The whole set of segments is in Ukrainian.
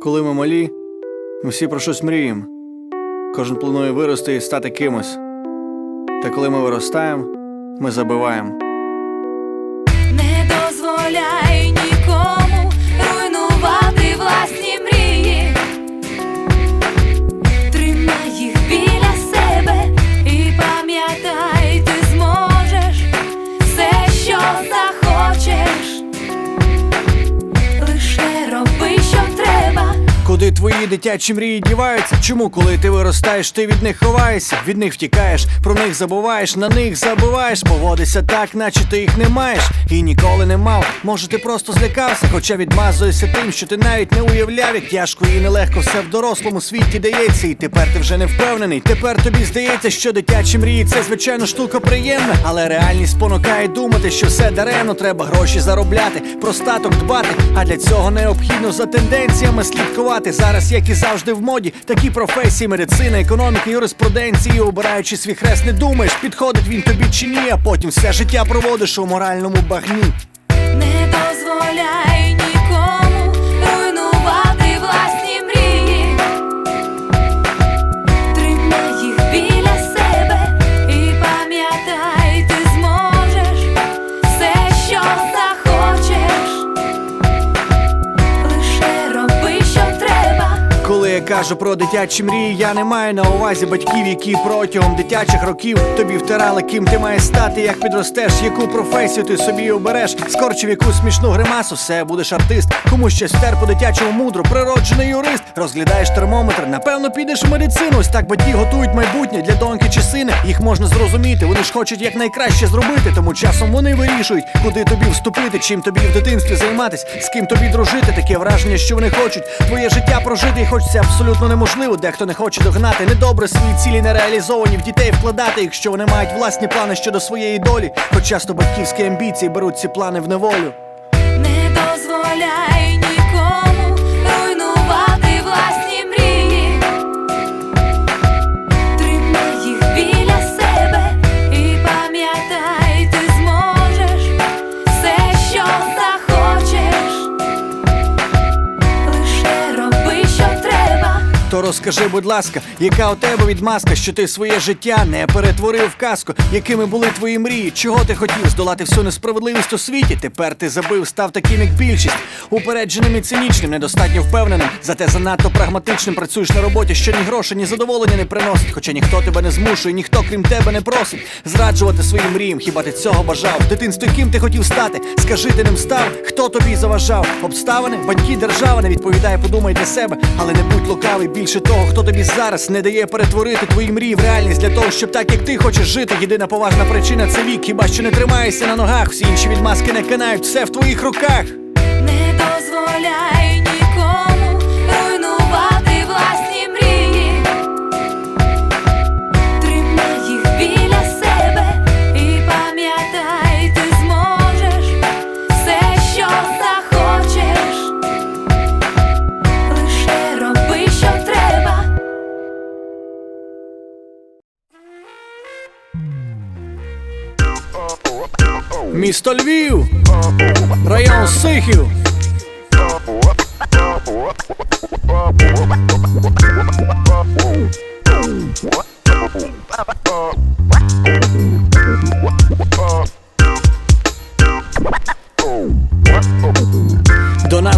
Коли ми малі, ми всі про щось мріємо. Кожен планує вирости і стати кимось. Та коли ми виростаємо, ми забиваємо. Дитячі мрії діваються? Чому, коли ти виростаєш, ти від них ховаєшся, від них втікаєш, про них забуваєш, на них забуваєш, поводишся так, наче ти їх не маєш і ніколи не мав. Може, ти просто злякався, хоча відмазуєшся тим, що ти навіть не уявляв, як тяжко і нелегко все в дорослому світі дається, і тепер ти вже не впевнений. Тепер тобі здається, що дитячі мрії це звичайно штука приємна, але реальність спонукає думати, що все даремно треба гроші заробляти, про статок дбати. А для цього необхідно за тенденціями слідкувати. Зараз, як і завжди в моді, такі професії, медицина, економіка, юриспруденції, обираючи свій хрест, не думаєш, підходить він тобі чи ні, а потім все життя проводиш у моральному багні. Не дозволяй нікому кажу про дитячі мрії, я не маю на увазі батьків, які протягом дитячих років тобі втирали, ким ти маєш стати, як підростеш, яку професію ти собі обереш, скорчив якусь смішну гримасу, все будеш артист, комусь щось втер по дитячому мудро, природжений юрист, розглядаєш термометр, напевно, підеш в медицину. Ось так батьки готують майбутнє для доньки чи сина. Їх можна зрозуміти, вони ж хочуть якнайкраще зробити, тому часом вони вирішують, куди тобі вступити, чим тобі в дитинстві займатись, з ким тобі дружити. Таке враження, що вони хочуть твоє життя прожити, і хоч це абсолютно неможливо. Дехто не хоче догнати недобре свої цілі не реалізовані в дітей вкладати, якщо вони мають власні плани щодо своєї долі. Хоч часто батьківські амбіції беруть ці плани в неволю. Не дозволяй розкажи, будь ласка, яка у тебе відмазка, що ти своє життя не перетворив в казку? Якими були твої мрії? Чого ти хотів здолати всю несправедливість у світі? Тепер ти забив, став таким, як більшість, упередженим і цинічним, недостатньо впевненим. Зате занадто прагматичним працюєш на роботі, що ні грошей, ні задоволення не приносить. Хоча ніхто тебе не змушує, ніхто крім тебе не просить. Зраджувати своїм мріям, хіба ти цього бажав? В дитинстві ким ти хотів стати? Скажи, ти ним став, хто тобі заважав? Обставини, батьки, держава не відповідає, подумай для себе, але не будь лукавий більше того, хто тобі зараз не дає перетворити твої мрії в реальність для того, щоб так як ти хочеш жити. Єдина поважна причина це вік, хіба що не тримаєшся на ногах. Всі інші відмазки не канають, все в твоїх руках. Не дозволяй Місто Львів, район Сихів. До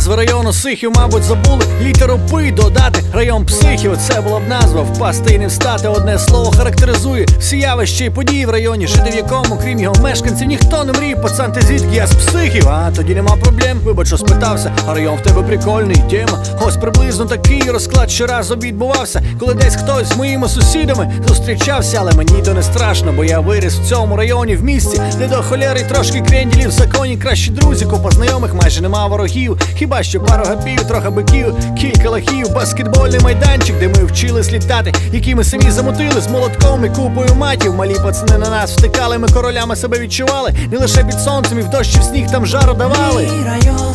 назви району Сихів, мабуть, забули літеру Пи додати. Район психів, це була б назва. Впасти і не встати. Одне слово характеризує всі явища і події в районі, жити в якому, крім його мешканців, ніхто не мріє. Пацан, ти звідки я з психів, а тоді нема проблем. Вибач, спитався, а район в тебе прикольний. Тема. Ось приблизно такий розклад щоразу відбувався, коли десь хтось з моїми сусідами зустрічався, але мені то не страшно, бо я виріс в цьому районі в місті, де до холєри трошки кренділів в законі, кращі друзі, купа знайомих, майже нема ворогів. Хіба що пару гапів, трохи биків, кілька лахів, баскетбольний майданчик, де ми вчились літати, які ми самі замутили з молотком і купою матів. Малі пацани на нас втикали, ми королями себе відчували. Не лише під сонцем і в дощ і в сніг там жару давали.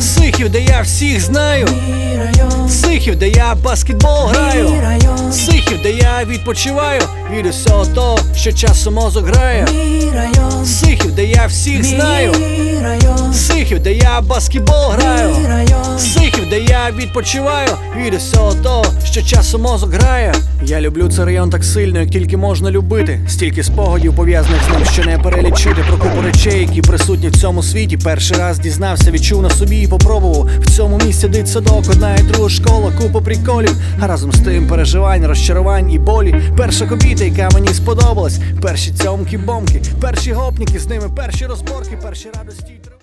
Сихів, де я всіх знаю. Сихів, де я баскетбол граю. Сихів, де я відпочиваю від усього того, що часом мозок грає. Сихів, де я всіх знаю. Сихів, де я баскетбол граю. Сихів, де я відпочиваю від усього того, що часом мозок грає. Я люблю цей район так сильно, як тільки можна любити. Стільки спогадів пов'язаних з ним, що не перелічити про купу речей, які присутні в цьому світі. Перший раз дізнався, відчув на собі і попробував. В цьому місці дитсадок, одна і друга школа, купа приколів. А разом з тим переживань, розчарувань і болі. Перша кобіта, яка мені сподобалась. Перші цьомки-бомки, перші гопніки, з ними перші розборки, перші радості.